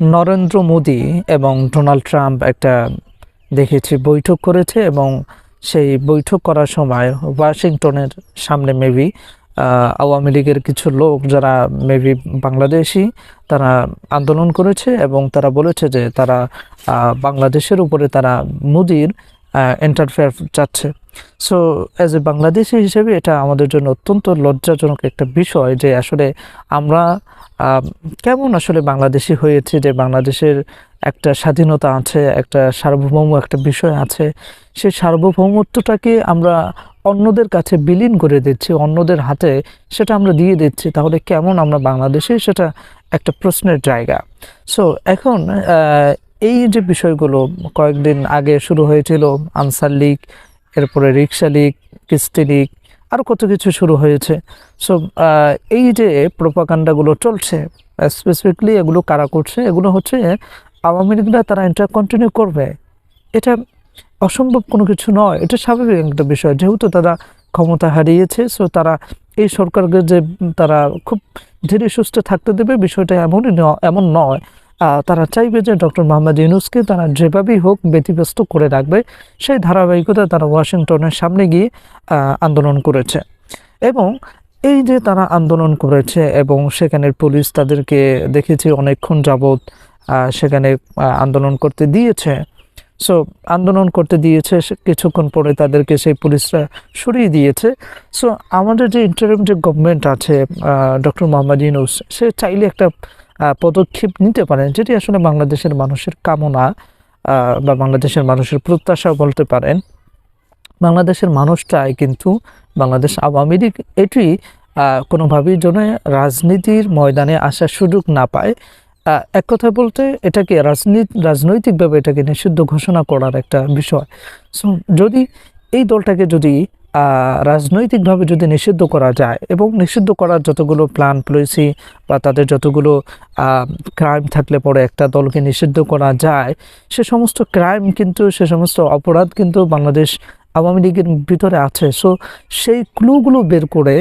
নরেন্দ্র মোদী এবং Donald Trump একটা দেখেছি বৈঠক করেছে এবং সেই বৈঠক করার সময় ওয়াশিংটনের সামনে মেবি আওয়ামী লীগের কিছু লোক যারা মেবি বাংলাদেশি, তারা আন্দোলন করেছে এবং তারা বলেছে যে তারা বাংলাদেশের উপরে তারা মোদির এন্টারফেয়ার চাচ্ছে। সো অ্যাজ এ বাংলাদেশি হিসেবে এটা আমাদের জন্য অত্যন্ত লজ্জাজনক একটা বিষয় যে আসলে আমরা কেমন আসলে বাংলাদেশি হয়েছে, যে বাংলাদেশের একটা স্বাধীনতা আছে, একটা সার্বভৌম একটা বিষয় আছে। সেই সার্বভৌমত্বটাকে আমরা অন্যদের কাছে বিলীন করে দিচ্ছি, অন্যদের হাতে সেটা আমরা দিয়ে দিচ্ছি, তাহলে কেমন আমরা বাংলাদেশে সেটা একটা প্রশ্নের জায়গা। সো এখন এই যে বিষয়গুলো কয়েকদিন আগে শুরু হয়েছিল, আনসার লীগ এরপরে রিক্সা লীগ কিস্তি লীগ আরও কত কিছু শুরু হয়েছে। সো এই যে প্রোপাকাণ্ডাগুলো চলছে স্পেসিফিকলি এগুলো কারা করছে, এগুলো হচ্ছে আওয়ামী লীগরা তারা এটা কন্টিনিউ করবে। এটা অসম্ভব কোনো কিছু নয়, এটা স্বাভাবিক একটা বিষয়। যেহেতু তারা ক্ষমতা হারিয়েছে সো তারা এই সরকারকে যে তারা খুব ধীরে সুস্থ থাকতে দেবে, বিষয়টা এমনই এমন নয়। তারা চাইবে যে ডক্টর মোহাম্মদ ইউনুসকে তারা যেভাবেই হোক ব্যতিব্যস্ত করে রাখবে, সেই ধারাবাহিকতা তারা ওয়াশিংটনের সামনে গিয়ে আন্দোলন করেছে। এবং এই যে তারা আন্দোলন করেছে এবং সেখানের পুলিশ তাদেরকে দেখেছি অনেকক্ষণ যাবৎ সেখানে আন্দোলন করতে দিয়েছে। সো আন্দোলন করতে দিয়েছে কিছুক্ষণ পরে তাদেরকে সেই পুলিশরা সরিয়ে দিয়েছে। সো আমাদের যে ইন্টারিম যে গভর্নমেন্ট আছে ডক্টর মোহাম্মদ ইউনুস, সে চাইলে একটা পদক্ষেপ নিতে পারেন যেটি আসলে বাংলাদেশের মানুষের কামনা বা বাংলাদেশের মানুষের প্রত্যাশা বলতে পারেন। বাংলাদেশের মানুষ চায় কিন্তু বাংলাদেশ আওয়ামী লীগ এটি কোনোভাবেই যেন রাজনীতির ময়দানে আসার সুযোগ না পায়। এক কথা বলতে এটাকে রাজনীতি, রাজনৈতিকভাবে এটাকে নিষিদ্ধ ঘোষণা করার একটা বিষয়। সো যদি এই দলটাকে যদি রাজনৈতিকভাবে যদি নিষিদ্ধ করা যায় এবং নিষিদ্ধ করার যতগুলো প্ল্যান পলিসি বা তাদের যতগুলো ক্রাইম থাকলে পরে একটা দলকে নিষিদ্ধ করা যায়, সে সমস্ত ক্রাইম কিন্তু, সে সমস্ত অপরাধ কিন্তু বাংলাদেশ আওয়ামী লীগের ভিতরে আছে। সো সেই ক্লুগুলো বের করে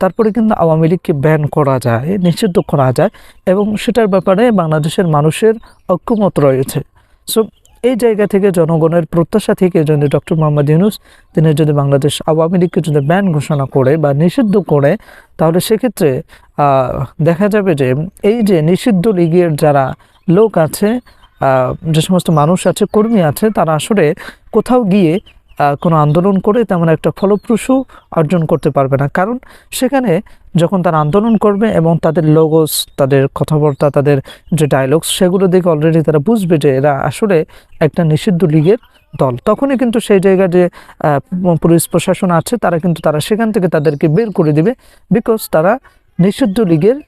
তারপরে কিন্তু আওয়ামী লীগকে ব্যান করা যায়, নিষিদ্ধ করা যায় এবং সেটার ব্যাপারে বাংলাদেশের মানুষের ঐক্যমত রয়েছে। সো এই জায়গা থেকে জনগণের প্রত্যাশা থেকে যদি ডক্টর মোহাম্মদ ইউনুস, তিনি যদি বাংলাদেশ আওয়ামী লীগকে যদি ব্যান ঘোষণা করে বা নিষিদ্ধ করে, তাহলে সেক্ষেত্রে দেখা যাবে যে এই যে নিষিদ্ধ লীগের যারা লোক আছে যে সমস্ত মানুষ আছে, কর্মী আছে, তারা আসলে কোথাও গিয়ে কোনো আন্দোলন করে তেমন একটা ফলপ্রসূ অর্জন করতে পারবে না। কারণ সেখানে যখন তারা আন্দোলন করবে এবং তাদের লোগোস তাদের কথাবার্তা, তাদের যে ডায়লগস সেগুলো দেখে অলরেডি তারা বুঝবে যে এরা আসলে একটা নিষিদ্ধ লীগের দল। তখনই কিন্তু সেই জায়গায় যে পুলিশ প্রশাসন আছে, তারা কিন্তু তারা সেখান থেকে তাদেরকে বের করে দিবে বিকজ তারা নিষিদ্ধ লীগের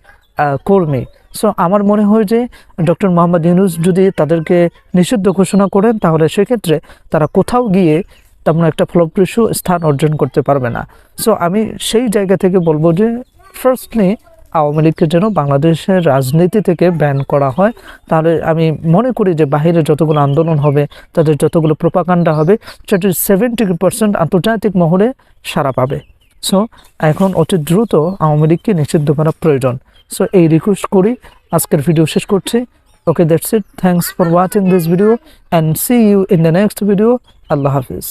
কর্মী। সো আমার মনে হয় যে ডক্টর মোহাম্মদ ইউনুস যদি তাদেরকে নিষিদ্ধ ঘোষণা করেন, তাহলে সেক্ষেত্রে তারা কোথাও গিয়ে তেমন একটা ফলপ্রসূ স্থান অর্জন করতে পারবে না। সো আমি সেই জায়গা থেকে বলব যে ফার্স্টলি আওয়ামী লীগকে যেন বাংলাদেশের রাজনীতি থেকে ব্যান করা হয়, তাহলে আমি মনে করি যে বাহিরে যতগুলো আন্দোলন হবে, তাদের যতগুলো প্রোপাকাণ্ডা হবে, সেটির সেভেন্টি পার্সেন্ট আন্তর্জাতিক মহলে সাড়া পাবে। সো এখন অতি দ্রুত আওয়ামী লীগকে নিষিদ্ধ করা প্রয়োজন। সো এই রিকোয়েস্ট করি, আজকের ভিডিও শেষ করছি। Okay that's it thanks for watching this video and see you in the next video Allah Hafiz.